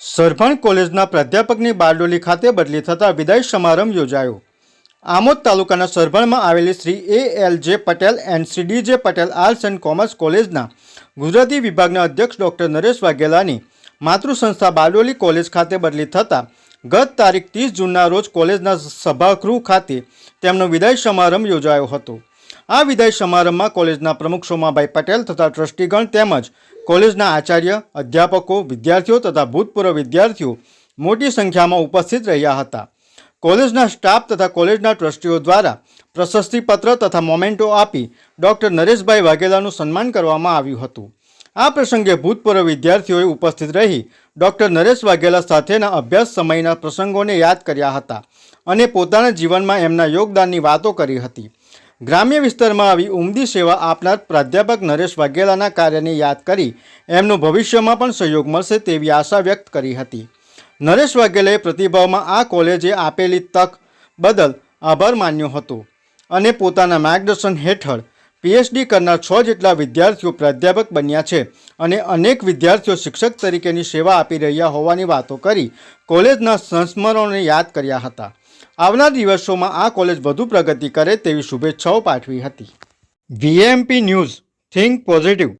સરભણ કોલેજના પ્રાધ્યાપકની બારડોલી ખાતે બદલી થતાં વિદાય સમારંભ યોજાયો. આમોદ તાલુકાના સરભણમાં આવેલી શ્રી એ એલ જે પટેલ એન્ડ શ્રી ડી જે પટેલ આર્ટ્સ એન્ડ કોમર્સ કોલેજના ગુજરાતી વિભાગના અધ્યક્ષ ડૉક્ટર નરેશ વાઘેલાની માતૃસંસ્થા બારડોલી કોલેજ ખાતે બદલી થતાં ગત તારીખ ત્રીસ જૂનના રોજ કોલેજના સભાગૃહ ખાતે તેમનો વિદાય સમારંભ યોજાયો હતો. આ વિદાય સમારંભમાં કોલેજના પ્રમુખ સોમાભાઈ પટેલ તથા ટ્રસ્ટીગણ તેમજ કોલેજના આચાર્ય, અધ્યાપકો, વિદ્યાર્થીઓ તથા ભૂતપૂર્વ વિદ્યાર્થીઓ મોટી સંખ્યામાં ઉપસ્થિત રહ્યા હતા. કોલેજના સ્ટાફ તથા કોલેજના ટ્રસ્ટીઓ દ્વારા પ્રશસ્તિપત્ર તથા મોમેન્ટો આપી ડૉક્ટર નરેશભાઈ વાઘેલાનું સન્માન કરવામાં આવ્યું હતું. આ પ્રસંગે ભૂતપૂર્વ વિદ્યાર્થીઓએ ઉપસ્થિત રહી ડૉક્ટર નરેશ વાઘેલા સાથેના અભ્યાસ સમયના પ્રસંગોને યાદ કર્યા હતા અને પોતાના જીવનમાં એમના યોગદાનની વાતો કરી હતી. ગ્રામ્ય વિસ્તારમાં આવી ઉમદી સેવા આપનાર પ્રાધ્યાપક નરેશ વાઘેલાના કાર્યને યાદ કરી એમનું ભવિષ્યમાં પણ સહયોગ મળશે તેવી આશા વ્યક્ત કરી હતી. નરેશ વાઘેલાએ પ્રતિભાવમાં આ કોલેજે આપેલી તક બદલ આભાર માન્યો હતો અને પોતાના માર્ગદર્શન હેઠળ પીએચડી કરનાર છ જેટલા વિદ્યાર્થીઓ પ્રાધ્યાપક બન્યા છે અને અનેક વિદ્યાર્થીઓ શિક્ષક તરીકેની સેવા આપી રહ્યા હોવાની વાતો કરી કોલેજના સંસ્મરણોને યાદ કર્યા હતા. આવનાર દિવસોમાં આ કોલેજ વધુ પ્રગતિ કરે તેવી શુભેચ્છાઓ પાઠવી હતી. VMP news think positive